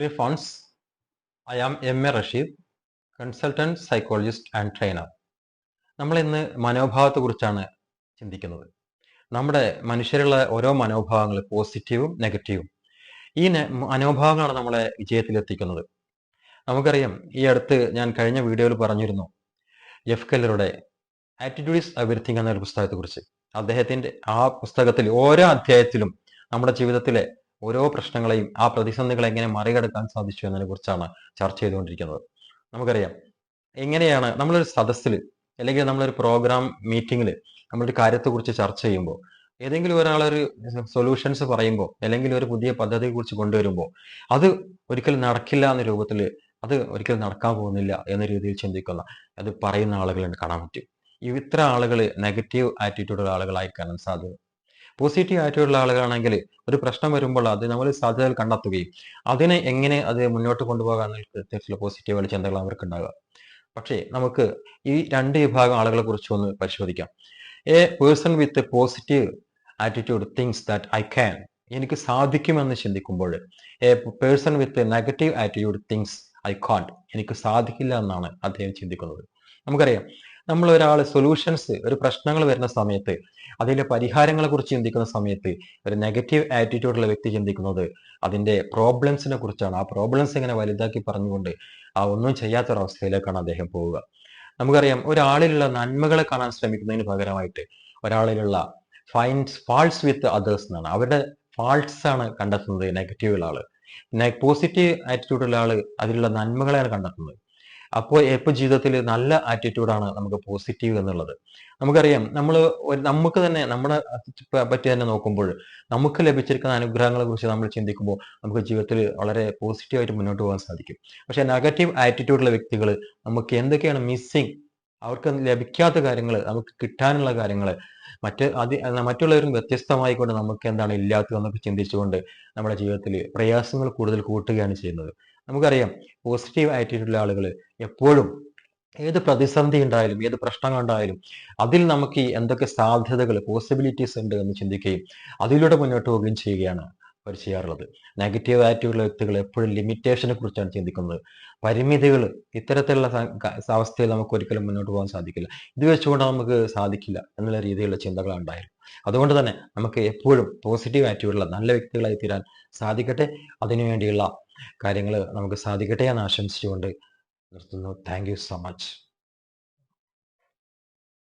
Dear friends, I am M A Rashid consultant psychologist and trainer നമ്മൾ ഇന്ന് മനോഭാവത്തെക്കുറിച്ചാണ് ചിന്തിക്കുന്നത്. നമ്മുടെ മനുഷ്യരുള്ള ഓരോ മനോഭാവങ്ങൾ പോസിറ്റീവും നെഗറ്റീവും ഈ മനോഭാവങ്ങളാണ് നമ്മളെ വിജയത്തിലെത്തിക്കുന്നത്. നമുക്കറിയാം ഈ അടുത്ത് ഞാൻ കഴിഞ്ഞ വീഡിയോയിൽ പറഞ്ഞിരുന്നു എഫ് കെല്ലറുടെ ആറ്റിറ്റ്യൂഡ്സ് എവരിത്തിങ് എന്ന പുസ്തകത്തെക്കുറിച്ച്. അദ്ദേഹത്തിന്റെ ആ പുസ്തകത്തിൽ ഓരോ അധ്യായത്തിലും നമ്മുടെ ജീവിതത്തിലെ ഓരോ പ്രശ്നങ്ങളെയും ആ പ്രതിസന്ധികളെ എങ്ങനെ മറികടക്കാൻ സാധിച്ചു എന്നതിനെ കുറിച്ചാണ് ചർച്ച ചെയ്തുകൊണ്ടിരിക്കുന്നത്. നമുക്കറിയാം എങ്ങനെയാണ് നമ്മളൊരു സദസ്സിൽ അല്ലെങ്കിൽ നമ്മളൊരു പ്രോഗ്രാം മീറ്റിംഗിൽ നമ്മളൊരു കാര്യത്തെക്കുറിച്ച് ചർച്ച ചെയ്യുമ്പോൾ ഏതെങ്കിലും ഒരാളൊരു സൊല്യൂഷൻസ് പറയുമ്പോൾ അല്ലെങ്കിൽ ഒരു പുതിയ പദ്ധതിയെ കുറിച്ച് കൊണ്ടുവരുമ്പോൾ അത് ഒരിക്കലും നടക്കില്ല എന്ന രൂപത്തിൽ അത് ഒരിക്കലും നടക്കാൻ പോകുന്നില്ല എന്ന രീതിയിൽ ചിന്തിക്കുന്ന അത് പറയുന്ന ആളുകളുണ്ട് കാണാൻ പറ്റും. ഇത്ര ആളുകൾ നെഗറ്റീവ് ആറ്റിറ്റ്യൂഡുള്ള ആളുകളായി കാണാൻ സാധ്യത പോസിറ്റീവ് ആയിട്ടുള്ള ആളുകളാണെങ്കിൽ ഒരു പ്രശ്നം വരുമ്പോൾ അത് നമ്മൾ സാധ്യതകൾ കണ്ടെത്തുകയും അതിനെ എങ്ങനെ അത് മുന്നോട്ട് കൊണ്ടുപോകാൻ തരത്തിലുള്ള പോസിറ്റീവ് ചിന്തകൾ അവർക്ക് ഉണ്ടാകുക പക്ഷേ നമുക്ക് ഈ രണ്ട് വിഭാഗം ആളുകളെ കുറിച്ച് ഒന്ന് പരിശോധിക്കാം. A person with positive attitude things that I can എനിക്ക് സാധിക്കുമെന്ന് ചിന്തിക്കുമ്പോൾ a person with negative attitude things I can't എനിക്ക് സാധിക്കില്ല എന്നാണ് അദ്ദേഹം ചിന്തിക്കുന്നത്. നമുക്കറിയാം നമ്മൾ ഒരാൾ സൊല്യൂഷൻസ് ഒരു പ്രശ്നങ്ങൾ വരുന്ന സമയത്ത് അതിന്റെ പരിഹാരങ്ങളെ കുറിച്ച് ചിന്തിക്കുന്ന സമയത്ത് ഒരു നെഗറ്റീവ് ആറ്റിറ്റ്യൂഡുള്ള വ്യക്തി ചിന്തിക്കുന്നത് അതിന്റെ പ്രോബ്ലംസിനെ കുറിച്ചാണ്. ആ പ്രോബ്ലംസ് ഇങ്ങനെ വലുതാക്കി പറഞ്ഞുകൊണ്ട് ആ ഒന്നും ചെയ്യാത്തൊരവസ്ഥയിലേക്കാണ് അദ്ദേഹം പോവുക. നമുക്കറിയാം ഒരാളിലുള്ള നന്മകളെ കാണാൻ ശ്രമിക്കുന്നതിന് പകരമായിട്ട് ഒരാളിലുള്ള ഫൈൻസ് ഫാൾസ് വിത്ത് അതേഴ്സ് എന്നാണ്. അവരുടെ ഫാൾട്സ് ആണ് കണ്ടെത്തുന്നത് നെഗറ്റീവുള്ള ആൾ. പോസിറ്റീവ് ആറ്റിറ്റ്യൂഡുള്ള ആൾ അതിലുള്ള നന്മകളെയാണ് കണ്ടെത്തുന്നത്. അപ്പോൾ എപ്പോൾ ജീവിതത്തിൽ നല്ല ആറ്റിറ്റ്യൂഡാണ് നമുക്ക് പോസിറ്റീവ് എന്നുള്ളത്. നമുക്കറിയാം നമ്മൾ നമുക്ക് തന്നെ നമ്മുടെ പറ്റി തന്നെ നോക്കുമ്പോൾ നമുക്ക് ലഭിച്ചിരിക്കുന്ന അനുഗ്രഹങ്ങളെ കുറിച്ച് നമ്മൾ ചിന്തിക്കുമ്പോൾ നമുക്ക് ജീവിതത്തിൽ വളരെ പോസിറ്റീവായിട്ട് മുന്നോട്ട് പോകാൻ സാധിക്കും. പക്ഷേ നെഗറ്റീവ് ആറ്റിറ്റ്യൂഡുള്ള വ്യക്തികൾ നമുക്ക് എന്തൊക്കെയാണ് മിസ്സിങ് അവർക്ക് ലഭിക്കാത്ത കാര്യങ്ങൾ നമുക്ക് കിട്ടാനുള്ള കാര്യങ്ങൾ മറ്റ് അതി മറ്റുള്ളവരും വ്യത്യസ്തമായിക്കൊണ്ട് നമുക്ക് എന്താണ് ഇല്ലാത്തതെന്നൊക്കെ ചിന്തിച്ചുകൊണ്ട് നമ്മുടെ ജീവിതത്തിൽ പ്രയാസങ്ങൾ കൂടുതൽ കൂട്ടുകയാണ് ചെയ്യുന്നത്. നമുക്കറിയാം പോസിറ്റീവ് ആറ്റിറ്റ്യൂഡുള്ള ആളുകൾ എപ്പോഴും ഏത് പ്രതിസന്ധി ഉണ്ടായാലും ഏത് പ്രശ്നങ്ങൾ ഉണ്ടായാലും അതിൽ നമുക്ക് എന്തൊക്കെ സാധ്യതകൾ പോസിബിലിറ്റീസ് ഉണ്ട് എന്ന് ചിന്തിക്കുകയും അതിലൂടെ മുന്നോട്ട് പോവുകയും ചെയ്യുകയാണ്. അവർ ചെയ്യാറുള്ളത് നെഗറ്റീവ് ആറ്റിറ്റ്യൂഡുള്ള വ്യക്തികൾ എപ്പോഴും ലിമിറ്റേഷനെ കുറിച്ചാണ് ചിന്തിക്കുന്നത്. പരിമിതികൾ ഇത്തരത്തിലുള്ള അവസ്ഥയിൽ നമുക്ക് ഒരിക്കലും മുന്നോട്ട് പോകാൻ സാധിക്കില്ല. ഇത് വെച്ചുകൊണ്ട് നമുക്ക് സാധിക്കില്ല എന്നുള്ള രീതിയിലുള്ള ചിന്തകളാണ് ഉണ്ടായിരുന്നു അതുകൊണ്ട് തന്നെ നമുക്ക് എപ്പോഴും പോസിറ്റീവ് ആറ്റിറ്റ്യൂഡുള്ള നല്ല വ്യക്തികളായി തീരാൻ സാധിക്കട്ടെ. അതിനുവേണ്ടിയുള്ള കാര്യങ്ങൾ നമുക്ക് സാധിക്കട്ടെ എന്ന് ആശംസിച്ചുകൊണ്ട് നിർത്തുന്നു. Thank you so much